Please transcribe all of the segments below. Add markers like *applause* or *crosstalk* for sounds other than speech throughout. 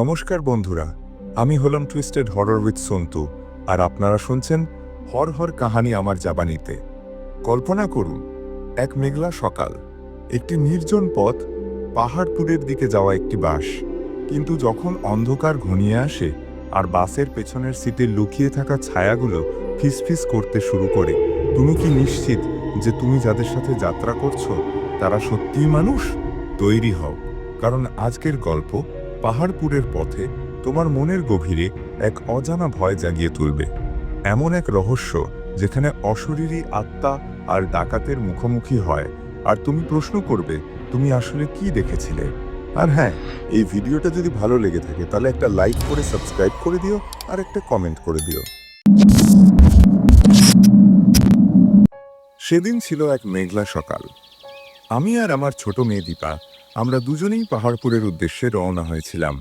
নমস্কার বন্ধুরা, আমি হলাম টুইস্টেড হরর উইথ সন্তু আর আপনারা শুনছেন হর হর কাহানি আমার জাবানিতে কল্পনা করুন, এক মেঘলা সকাল, একটি নির্জন পথ, পাহাড়পুরের দিকে যাওয়া একটি বাস। কিন্তু যখন অন্ধকার ঘনিয়ে আসে, আর বাসের পেছনের সিটে লুকিয়ে থাকা ছায়াগুলো ফিসফিস করতে শুরু করে, তুমি কি নিশ্চিত যে তুমি যাদের সাথে যাত্রা করছ, তারা সত্যিই মানুষ? তৈরি হও, কারণ আজকের গল্প পাহাড়পুরের পথে তোমার মনের গভীরে এক অজানা ভয় জাগিয়ে তুলবে। এমন এক রহস্য যেখানে অশরীরী আত্মা আর ডাকাতের মুখোমুখি হয়। আর তুমি প্রশ্ন করবে, তুমি আসলে কি দেখেছিলে? আর হ্যাঁ এই ভিডিওটা যদি ভালো লেগে থাকে, তাহলে একটা লাইক করে সাবস্ক্রাইব করে দিও আর একটা কমেন্ট করে দিও। সেদিন ছিল এক মেঘলা সকাল। আমি আর আমার ছোট মেয়ে দীপা আমরা দুজনেই পাহাড়পুরের উদ্দেশ্যে রওনা হয়েছিলাম।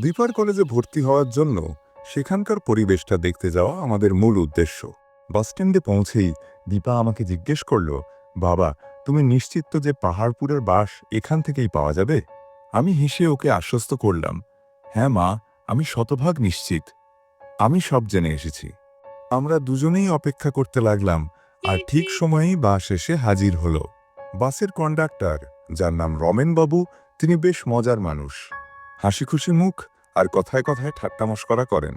দ্বীপার কলেজে ভর্তি হওয়ার জন্য সেখানকার পরিবেশটা দেখতে যাওয়া আমাদের মূল উদ্দেশ্য। বাসস্ট্যান্ডে পৌঁছেই দীপা আমাকে জিজ্ঞেস করল বাবা তুমি নিশ্চিত তো যে পাহাড়পুরের বাস এখান থেকেই পাওয়া যাবে? আমি হেসে ওকে আশ্বস্ত করলাম হ্যাঁ মা আমি শতভাগ নিশ্চিত। আমি সব জেনে এসেছি। আমরা দুজনেই অপেক্ষা করতে লাগলাম আর ঠিক *laughs* সময়েই বাস এসে হাজির হলো। বাসের কন্ডাক্টর যার নাম রমেনবাবু তিনি বেশ মজার মানুষ। হাসি খুশি মুখ আর কথায় কথায় ঠাট্টা মস্করা করেন।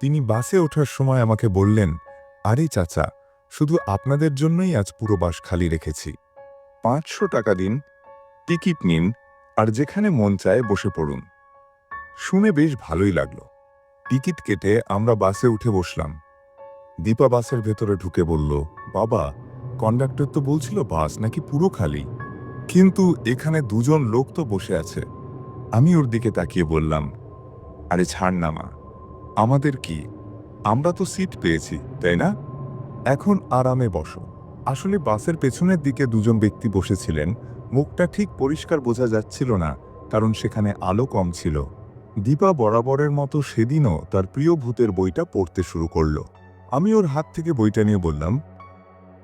তিনি বাসে ওঠার সময় আমাকে বললেন, আরে চাচা, শুধু আপনাদের জন্যই আজ পুরো বাস খালি রেখেছি। পাঁচশো টাকা দিন, টিকিট নিন, আর যেখানে মন চায় বসে পড়ুন। শুনে বেশ ভালোই লাগল। টিকিট কেটে আমরা বাসে উঠে বসলাম। দীপা বাসের ভেতরে ঢুকে বলল, বাবা, কন্ডাক্টর তো বলছিল বাস নাকি পুরো খালি? কিন্তু এখানে দুজন লোক তো বসে আছে। আমি ওর দিকে তাকিয়ে বললাম, আরে ছাড় না মা, আমাদের কি? আমরা তো সিট পেয়েছি, তাই না? এখন আরামে বসো। আসলে বাসের পেছনের দিকে দুজন ব্যক্তি বসেছিলেন। মুখটা ঠিক পরিষ্কার বোঝা যাচ্ছিল না, কারণ সেখানে আলো কম ছিল। দীপা বরাবরের মতো সেদিনও তার প্রিয় ভূতের বইটা পড়তে শুরু করল। আমি ওর হাত থেকে বইটা নিয়ে বললাম,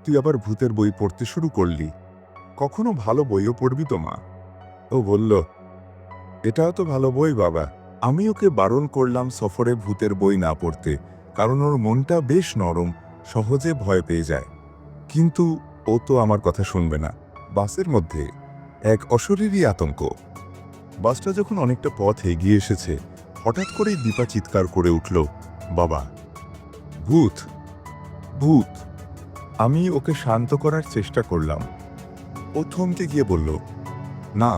তুই আবার ভূতের বই পড়তে শুরু করলি? কখনো ভালো বইও পড়বি তো মা। ও বলল, এটাও তো ভালো বই বাবা। আমি ওকে বারণ করলাম সফরে ভূতের বই না পড়তে, কারণ ওর মনটা বেশ নরম, সহজে ভয় পেয়ে যায়। কিন্তু ও তো আমার কথা শুনবে না। বাসের মধ্যে এক অশরীরই আতঙ্ক। বাসটা যখন অনেকটা পথ এগিয়ে এসেছে, হঠাৎ করেই দীপা চিৎকার করে উঠল, বাবা, ভূত ভূত, আমি ওকে শান্ত করার চেষ্টা করলাম। ও থমকে গিয়ে বলল, না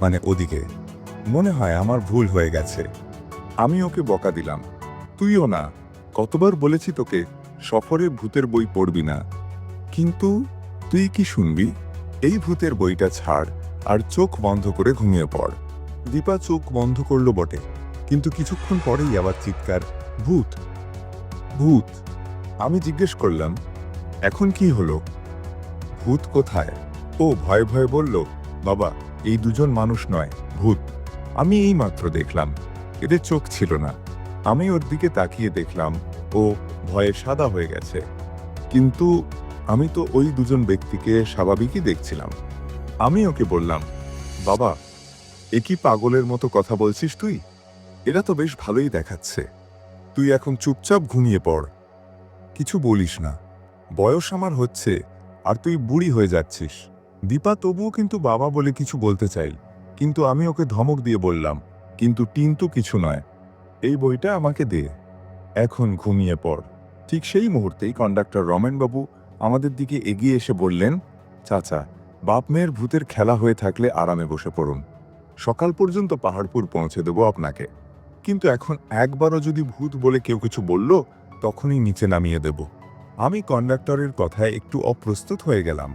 মানে ওদিকে। মনে হয় আমার ভুল হয়ে গেছে। আমি ওকে বকা দিলাম। তুইও না। কতবার বলেছি তোকে, সফরে ভূতের বই পড়বি না। কিন্তু তুই কি শুনবি? এই ভূতের বইটা ছাড়, আর চোখ বন্ধ করে ঘুমিয়ে পড়। দীপা চোখ বন্ধ করল বটে, কিন্তু কিছুক্ষণ পরেই আবার চিৎকার, ভূত ভূত। আমি জিজ্ঞেস করলাম, এখন কি হলো? ভূত কোথায়? ও ভয়ে ভয়ে বলল, বাবা, এই দুজন মানুষ নয়, ভূত। আমি এই মাত্র দেখলাম। এদের চোখ ছিল না। আমি ওর দিকে তাকিয়ে দেখলাম। ও ভয়ে সাদা হয়ে গেছে। কিন্তু আমি তো ওই দুজন ব্যক্তিকে স্বাভাবিকই দেখছিলাম। আমি ওকে বললাম, বাবা, এ কি পাগলের মতো কথা বলছিস তুই? এরা তো বেশ ভালোই দেখাচ্ছে। তুই এখন চুপচাপ ঘুমিয়ে পড়। কিছু বলিস না। বয়স আমার হচ্ছে, আর তুই বুড়ি হয়ে যাচ্ছিস। দীপা তবুও কিন্তু বাবা বলে কিছু বলতে চাইল, কিন্তু আমি ওকে ধমক দিয়ে বললাম, কিন্তু টিন্তু কিছু নয়। এই বইটা আমাকে দে। এখন ঘুমিয়ে পড়। ঠিক সেই মুহূর্তেই কন্ডাক্টর রমেনবাবু আমাদের দিকে এগিয়ে এসে বললেন, চাচা, বাপ মেয়ের ভূতের খেলা হয়ে থাকলে আরামে বসে পড়ুন। সকাল পর্যন্ত পাহাড়পুর পৌঁছে দেবো আপনাকে। কিন্তু এখন একবারও যদি ভূত বলে কেউ কিছু বলল, তখনই নিচে নামিয়ে দেব। আমি কন্ডাক্টরের কথায় একটু অপ্রস্তুত হয়ে গেলাম।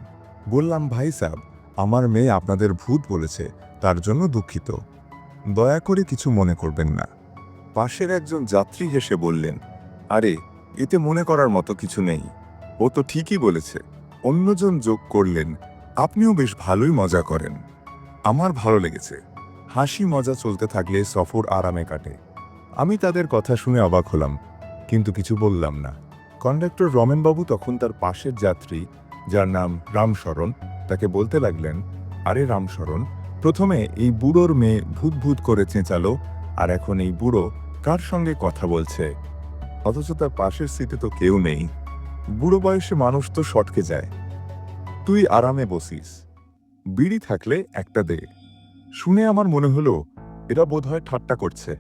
বললাম, ভাই সাহেব আমার মেয়ে আপনাদের ভূত বলেছে, তার জন্য দুঃখিত। দয়া করে কিছু মনে করবেন না। পাশের একজন যাত্রী হেসে বললেন, আরে, এতে মনে করার মতো কিছু নেই। ও তো ঠিকই বলেছে। অন্যজন যোগ করলেন। আপনিও বেশ ভালোই মজা করেন। আমার ভালো লেগেছে। হাসি মজা চলতে থাকলে সফর আরামে কাটে। আমি তাদের কথা শুনে অবাক হলাম, কিন্তু কিছু বললাম না। কন্ডাক্টর রমেনবাবু তখন তার পাশের যাত্রী যার নাম রামশরণ, তাকে বলতে লাগলেন, আরে রামশরণ, প্রথমে এই বুড়োর মেয়ে ভূত ভূত করে চেঁচালো, আর এখন এই বুড়ো কার সঙ্গে কথা বলছে? অথচ তার পাশের সিটে তো কেউ নেই। বুড়ো বয়সে মানুষ তো সটকে যায়। তুই আরামে বসিস। বিড়ি থাকলে একটা দে। শুনে আমার মনে হলো, এরা বোধহয় ঠাট্টা করছে।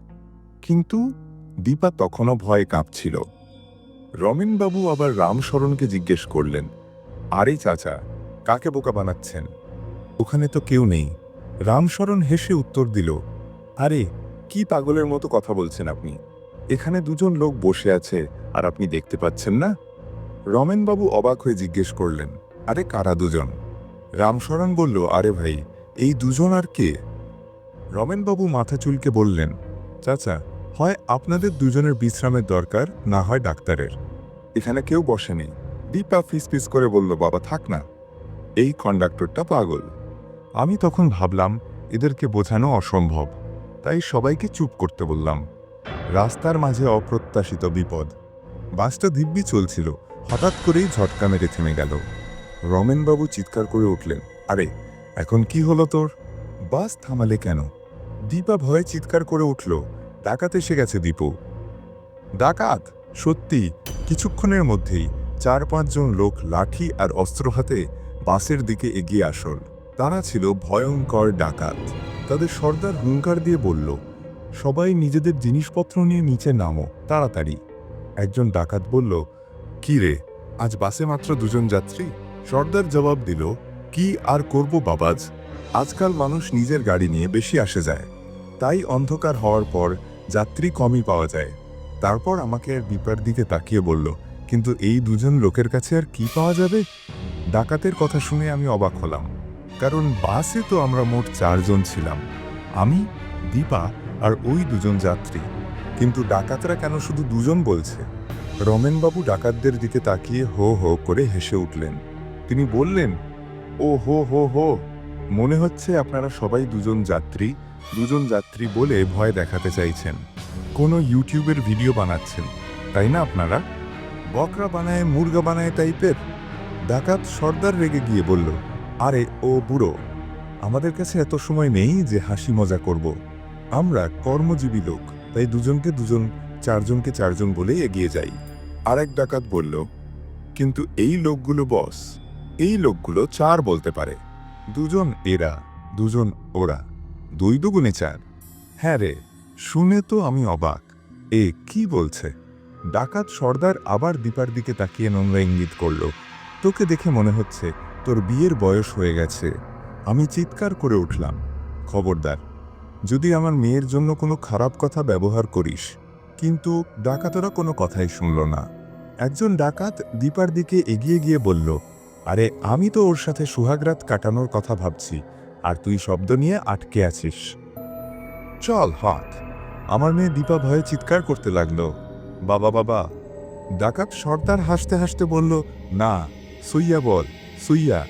কিন্তু দীপা তখনও ভয়ে কাঁপছিল। রমেনবাবু আবার রামশরণকে জিজ্ঞেস করলেন আরে চাচা, কাকে বোকা বানাচ্ছেন? ওখানে তো কেউ নেই। রামশরণ হেসে উত্তর দিল, আরে, কি পাগলের মতো কথা বলছেন আপনি? এখানে দুজন লোক বসে আছে আর আপনি দেখতে পাচ্ছেন না? রমেনবাবু অবাক হয়ে জিজ্ঞেস করলেন, আরে কারা দুজন? রামশরণ বলল, আরে ভাই, এই দুজন আর কে? রমেনবাবু মাথা চুলকে বললেন, চাচা, হয় আপনাদের দুজনের বিশ্রামের দরকার, না হয় ডাক্তারের। এখানে কেউ বসেনি। দীপা ফিস করে বলল, বাবা, থাক না, এই কন্ডাক্টরটা পাগল। আমি তখন ভাবলাম, এদেরকে বোঝানো অসম্ভব। তাই সবাইকে চুপ করতে বললাম। রাস্তার মাঝে অপ্রত্যাশিত বিপদ। বাসটা দিব্যি চলছিল। হঠাৎ করেই ঝটকা মেরে থেমে গেল। রমেনবাবু চিৎকার করে উঠলেন, আরে, এখন কি হলো তোর? বাস থামালে কেন? দীপা ভয়ে চিৎকার করে উঠল, ডাকাত এসে গেছে দীপু। ডাকাত? সত্যি? কিছুক্ষণের মধ্যেই। চার পাঁচজন লোক লাঠি আর অস্ত্র হাতে বাসের দিকে এগিয়ে আসল। তারা ছিল ভয়ঙ্কর ডাকাত। তাদের সর্দার হুঙ্কার দিয়ে বলল, সবাই নিজেদের জিনিসপত্র নিয়ে নিচে নামো, তাড়াতাড়ি। একজন ডাকাত বলল, কি রে, আজ বাসে মাত্র দুজন যাত্রী? সর্দার জবাব দিল, কি আর করব বাবাজ? আজকাল মানুষ নিজের গাড়ি নিয়ে বেশি আসে যায়। তাই অন্ধকার হওয়ার পর যাত্রী কমই পাওয়া যায়। তারপর আমাকে দীপার দিকে তাকিয়ে বলল কিন্তু এই দুজন লোকের কাছে আর কি পাওয়া যাবে? ডাকাতের কথা শুনে আমি অবাক হলাম। কারণ বাসে তো আমরা মোট চারজন ছিলাম। আমি, দীপা আর ওই দুজন যাত্রী। কিন্তু ডাকাতরা কেন শুধু দুজন বলছে? রমেনবাবু ডাকাতদের দিকে তাকিয়ে হো হো করে হেসে উঠলেন। তিনি বললেন, ও হো হো হো, মনে হচ্ছে আপনারা সবাই দুজন যাত্রী দুজন যাত্রী বলে ভয় দেখাতে চাইছেন। কোনো ইউটিউবের ভিডিও বানাচ্ছেন, তাই না আপনারা? বকরা বানায়, মুরগা বানায় টাইপের ডাকাত সর্দার রেগে গিয়ে বলল, আরে ও বুড়ো, আমাদের কাছে এত সময় নেই যে হাসি মজা করব। আমরা কর্মজীবী লোক, তাই দুজনকে দুজন, চারজনকে চারজন বলে এগিয়ে যাই। আরেক ডাকাত বলল, কিন্তু এই লোকগুলো বস এই লোকগুলো চার বলতে পারে। দুজন এরা, দুজন ওরা, দুই দুগুণে চার। হ্যাঁ রে, শুনে তো আমি অবাক। এ কি বলছে? ডাকাত সর্দার আবার দীপার দিকে তাকিয়ে নোংরা ইঙ্গিত করল, তোকে দেখে মনে হচ্ছে তোর বিয়ের বয়স হয়ে গেছে। আমি চিৎকার করে উঠলাম, খবরদার, যদি আমার মেয়ের জন্য কোনো খারাপ কথা ব্যবহার করিস, কিন্তু ডাকাতরা কোনো কথাই শুনল না। একজন ডাকাত দীপার দিকে এগিয়ে গিয়ে বলল, আরে, আমি তো ওর সাথে সুহাগরাত কাটানোর কথা ভাবছি, আর তুই শব্দ নিয়ে আটকে আছিস। চল হাট আমার মেয়ে দীপা ভয়ে চিৎকার করতে লাগল বাবা বাবা। ডাকাত সর্দার হাসতে হাসতে বলল, না, সুইয়া বল, সুইয়া।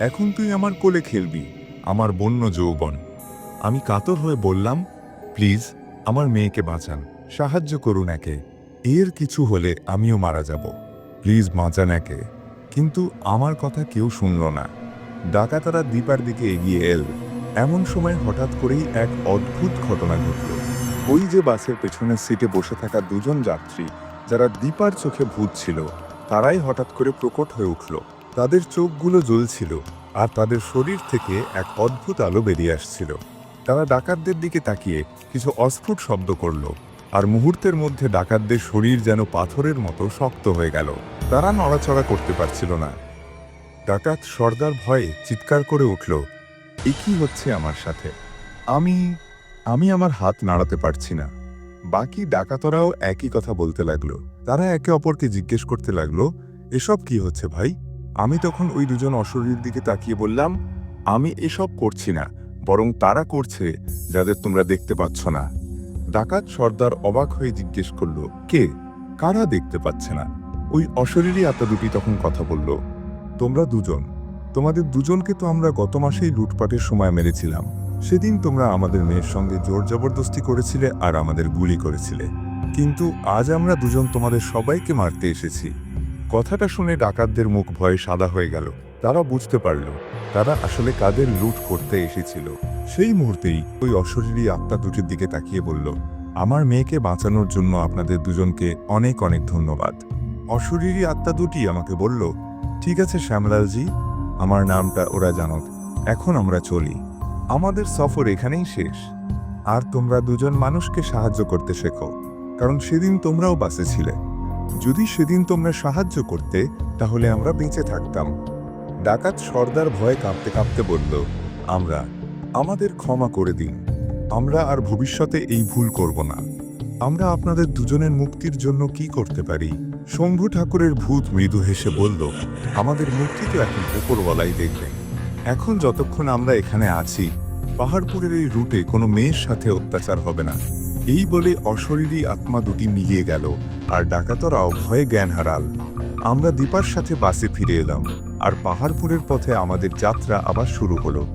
এখন তুই আমার কোলে খেলবি, আমার বন্য যৌবন। আমি কাতর হয়ে বললাম, প্লিজ, আমার মেয়েকে বাঁচান, সাহায্য করুন একে। এর কিছু হলে আমিও মারা যাব। প্লিজ বাঁচান একে। কিন্তু আমার কথা কেউ শুনল না। ডাকাতারা দীপার দিকে এগিয়ে এল। এমন সময় হঠাৎ করেই এক অদ্ভুত ঘটনা ঘটল। ওই যে বাসের পেছনের সিটে বসে থাকা দুজন যাত্রী, যারা দীপার চোখে ভূত ছিল, তারাই হঠাৎ করে প্রকট হয়ে উঠল। তাদের চোখগুলো জ্বলছিল আর তাদের শরীর থেকে এক অদ্ভুত আলো বেরিয়ে আসছিল। তারা ডাকাতদের দিকে তাকিয়ে কিছু অস্ফুট শব্দ করল আর মুহূর্তের মধ্যে ডাকাতদের শরীর যেন পাথরের মতো শক্ত হয়ে গেল। তারা নড়াচড়া করতে পারছিল না। ডাকাত সর্দার ভয়ে চিৎকার করে উঠল, এ কি হচ্ছে আমার সাথে? আমি আমি আমার হাত নাড়াতে পারছি না। বাকি ডাকাতরাও একই কথা বলতে লাগল। তারা একে অপরকে জিজ্ঞেস করতে লাগল, এসব কি হচ্ছে ভাই? আমি তখন ওই দুজন অশরীর দিকে তাকিয়ে বললাম, আমি এসব করছি না, বরং তারা করছে, যাদের তোমরা দেখতে পাচ্ছ না। ডাকাত সর্দার অবাক হয়ে জিজ্ঞেস করল, কে? কারা দেখতে পাচ্ছে না? ওই অশরীরী আত্মা দুটি তখন কথা বলল, তোমরা দুজন। তোমাদের দুজনকে তো আমরা গত মাসেই লুটপাটের সময় মেরেছিলাম। সেদিন তোমরা আমাদের মেয়ের সঙ্গে জোর জবরদস্তি করেছিলে আর আমাদের গুলি করেছিলে। কিন্তু আজ আমরা দুজন তোমাদের সবাইকে মারতে এসেছি। কথাটা শুনে ডাকাতদের মুখ ভয়ে সাদা হয়ে গেল। তারা বুঝতে পারল, তারা আসলে কাদের লুট করতে এসেছিল। সেই মুহূর্তেই ওই অশরীরী আত্মা দুটির দিকে তাকিয়ে বলল, আমার মেয়েকে বাঁচানোর জন্য আপনাদের দুজনকে অনেক অনেক ধন্যবাদ। অশরীরী আত্মা দুটি আমাকে বলল, ঠিক আছে শ্যামলালজি, আমার নামটা ওরা জানত এখন আমরা চলি। আমাদের সফর এখানেই শেষ। আর তোমরা দুজন মানুষকে সাহায্য করতে শেখো, কারণ সেদিন তোমরাও বাসে ছিলে। যদি সেদিন তোমরা সাহায্য করতে, তাহলে আমরা বেঁচে থাকতাম। ডাকাত সর্দার ভয়ে কাঁপতে কাঁপতে বলল, আমরা, আমাদের ক্ষমা করে দিন। আমরা আর ভবিষ্যতে এই ভুল করব না। আমরা আপনাদের দুজনের মুক্তির জন্য কি করতে পারি? শম্ভু ঠাকুরের ভূত মৃদু হেসে বলল, আমাদের মুক্তি তো এখন উপরওয়ালাই দেখবেন। এখন যতক্ষণ আমরা এখানে আছি, পাহাড়পুরের এই রুটে কোনো মেয়ের সাথে অত্যাচার হবে না। এই বলে অশরীরী আত্মা দুটি মিলিয়ে গেল, আর ডাকাতরাও ভয়ে জ্ঞান হারাল। আমরা দীপার সাথে বাসে ফিরে এলাম, আর পাহাড়পুরের পথে আমাদের যাত্রা আবার শুরু হলো।